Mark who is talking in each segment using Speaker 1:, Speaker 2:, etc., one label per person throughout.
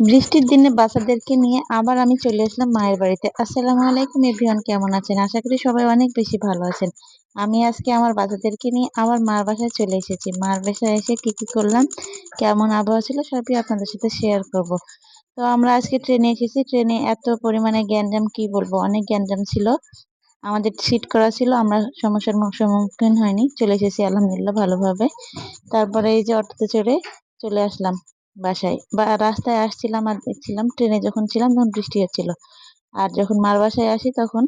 Speaker 1: বৃষ্টির দিনে বাচ্চাদেরকে নিয়ে আবার আমি চলে আসলাম মায়ের বাড়িতে। আসসালামু আলাইকুম এভরিওয়ান, কেমন আছেন? আশা করি সবাই অনেক বেশি ভালো আছেন। আমি আজকে আমার বাচ্চাদেরকে নিয়ে আবার মার বাসায় চলে এসেছি। মার বাসায় এসে কি কি করলাম, কেমন আবহাওয়া ছিল সবই আপনাদের সাথে শেয়ার করব। তো আমরা আজকে ট্রেনে এসেছি। ট্রেনে এত পরিমাণে গ্যাঞ্জাম, কি বলব, অনেক গ্যাঞ্জাম ছিল। আমাদের সিট করা ছিল, আমরা সমস্যার সম্মুখীন হয়নি। চলে এসেছি আলহামদুলিল্লাহ ভালোভাবে। তারপরে এই যে অটোতে চড়ে চলে আসলাম। বাসায়। বা রাস্তায় আসছিলাম আর দেখছিলাম, ট্রেনে যখন ছিলাম তখন বৃষ্টি হচ্ছিল। আর যখন মার বাসায় আসি তখন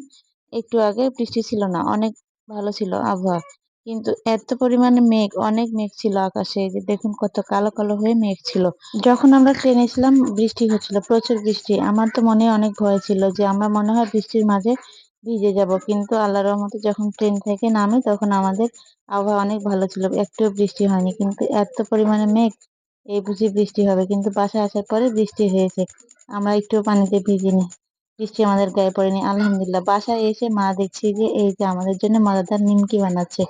Speaker 1: একটু আগে বৃষ্টি ছিল না, অনেক ভালো ছিল আবহাওয়া। কিন্তু এত পরিমাণে মেঘ, অনেক মেঘ ছিল আকাশে। যে দেখুন কত কালো কালো হয়ে মেঘ ছিল। যখন আমরা ট্রেনে ছিলাম, বৃষ্টি হচ্ছিল, প্রচুর বৃষ্টি। আমার তো মনে অনেক ভয় ছিল যে আমরা মনে হয় বৃষ্টির মাঝে ভিজে যাব। কিন্তু আল্লাহর রহমতে যখন ট্রেন থেকে নামি তখন আমাদের আবহাওয়া অনেক ভালো ছিল। একটু বৃষ্টি হয়নি। কিন্তু এত পরিমাণে মেঘ এই বুঝি বৃষ্টি হবে, কিন্তু বাসায় আসার পরে বৃষ্টি হয়েছে। আমরা একটু পানিতে ভিজিনি বৃষ্টি আমাদের গায়ে পড়েনি, আলহামদুলিল্লাহ। বাসায় এসে মা দেখছি যে এই যে আমাদের জন্য মজাদার নিমকি বানাচ্ছে।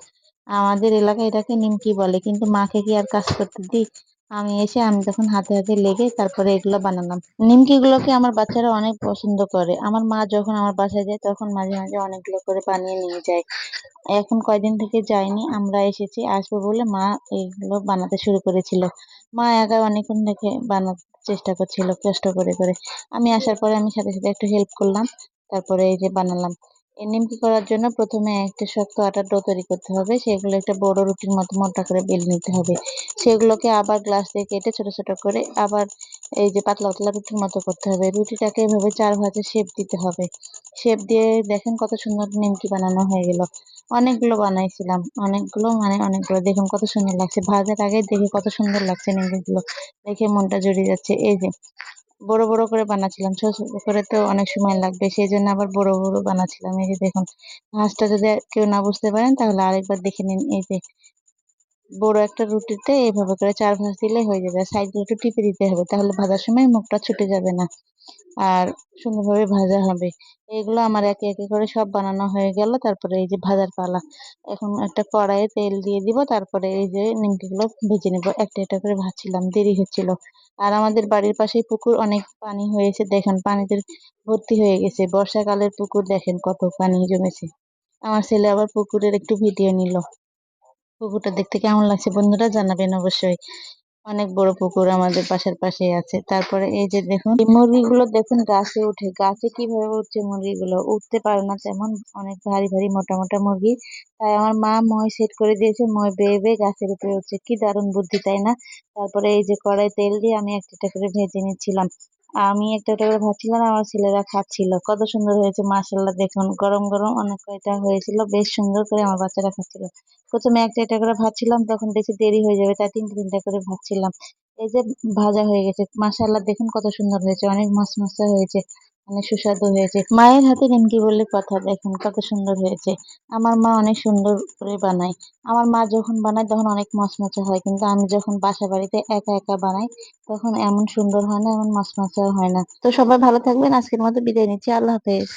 Speaker 1: আমাদের এলাকায় এটাকে নিমকি বলে, কিন্তু মাকে কি আর কাজ করতে দিই? আমি এসে, আমি তখন হাতে হাতে লেগে তারপরে এগুলো বানালাম। নিমকি গুলোকে আমার বাচ্চারা অনেক পছন্দ করে? আমার মা যখন আমার বাসায় যায়, তখন মাঝে মাঝে অনেকগুলো করে বানিয়ে নিয়ে যায়। এখন কয়দিন থেকে যায়নি, আমরা এসেছি, আসব বলে মা এইগুলো বানাতে শুরু করেছিল। মা একা অনেকক্ষণ থেকে বানাতে চেষ্টা করছিল, কষ্ট করে করে। আমি আসার পরে আমি সাথে সাথে একটু হেল্প করলাম, তারপরে এই যে বানালাম। নিমকি করার জন্য প্রথমে একটা শক্ত আটার ডো তৈরি করতে হবে। সেগুলো একটা বড় রুটির মতো মোটা করে বেলে নিতে হবে। সেগুলোকে আবার গ্লাস দিয়ে কেটে ছোট ছোট করে আবার এই যে পাতলা পাতলা রুটির মতো করতে হবে। রুটিটাকে এভাবে চার ভাজে শেপ দিতে হবে। শেপ দিয়ে দেখেন কত সুন্দর নিমকি বানানো হয়ে গেল। অনেকগুলো বানাইছিলাম। অনেকগুলো মানে অনেকগুলো। দেখুন কত সুন্দর লাগছে। ভাজার আগে দেখে কত সুন্দর লাগছে নিমকিগুলো দেখে মনটা জড়িয়ে যাচ্ছে। এই যে বড় বড় করে বানাচ্ছিলাম ছোট ছোট করে তো অনেক সময় লাগবে সেই জন্য আবার বড় বড় বানাচ্ছিলাম এই যে দেখুন, মাছটা যদি কেউ না বুঝতে পারেন, তাহলে আরেকবার দেখে নিন। এই যে বড় একটা রুটিতে এইভাবে করে চার ভাঁজ দিলে হয়ে যাবে। সাইডে একটু টিপে দিতে হবে, তাহলে ভাজার সময় মুখটা ছুটে যাবে না। আর সুন্দরভাবে ভাজা হবে। এগুলো আমার একে একে করে সব বানানো হয়ে গেল। তারপরে এই যে ভাজার পালা। এখন একটা কড়াইয়ে তেল দিয়ে দিব। তারপরে এই যে নিমকিগুলো ভেজে নেব। একটা একটা করে ভাজছিলাম। দেরি হচ্ছিল। আর আমাদের বাড়ির পাশেই পুকুর। অনেক পানি হয়েছে। দেখেন, পানিতে ভর্তি হয়ে গেছে। বর্ষাকালের পুকুর দেখেন কত পানি জমেছে। আমার ছেলে আবার পুকুরের একটু ভিডিও নিল। পুকুরটা দেখতে কেমন লাগছে বন্ধুরা জানাবেন অবশ্যই। অনেক বড় পুকুর আমাদের পাশের পাশে আছে। তারপরে এই যে দেখুন মুরগিগুলো দেখুন গাছে উঠে, গাছে কীভাবে উঠছে মুরগিগুলো? উঠতে পারে না তেমন, অনেক ভারী ভারী মোটা মোটা মুরগি। তাই আমার মা মই সেট করে দিয়েছে, মই বেয়ে বেয়ে গাছের উপরে উঠছে। কি দারুণ বুদ্ধি, তাই না? তারপরে এই যে কড়াই তেল দিয়ে আমি একটা একটা করে ভেজে নিচ্ছিলাম। আমি একটা একটা করে ভাবছিলাম, আমার ছেলেরা খাচ্ছিল। কত সুন্দর হয়েছে মাসাল্লাহ দেখুন, গরম গরম অনেক কয়টা হয়েছিল, বেশ সুন্দর করে আমার বাচ্চারা খাচ্ছিল। প্রথমে একটা একটা করে ভাবছিলাম, তখন বেশি দেরি হয়ে যাবে, তাই তিনটে তিনটে করে ভাবছিলাম। এই যে ভাজা হয়ে গেছে মাসাল্লাহ দেখুন কত সুন্দর হয়েছে, অনেক মশমশা হয়েছে। অনেক সুস্বাদু হয়েছে। মায়ের হাতে নিমকি বললে কথা, দেখুন কত সুন্দর হয়েছে। আমার মা অনেক সুন্দর করে বানায়। আমার মা যখন বানায় তখন অনেক মশমচা হয়, কিন্তু আমি যখন বাসা বাড়িতে একা একা বানাই, তখন এমন সুন্দর হয় না, এমন মশমচাও হয় না। তো সবাই ভালো থাকবেন, আজকের মতো বিদায় নিচ্ছি। আল্লাহ হাফেজ।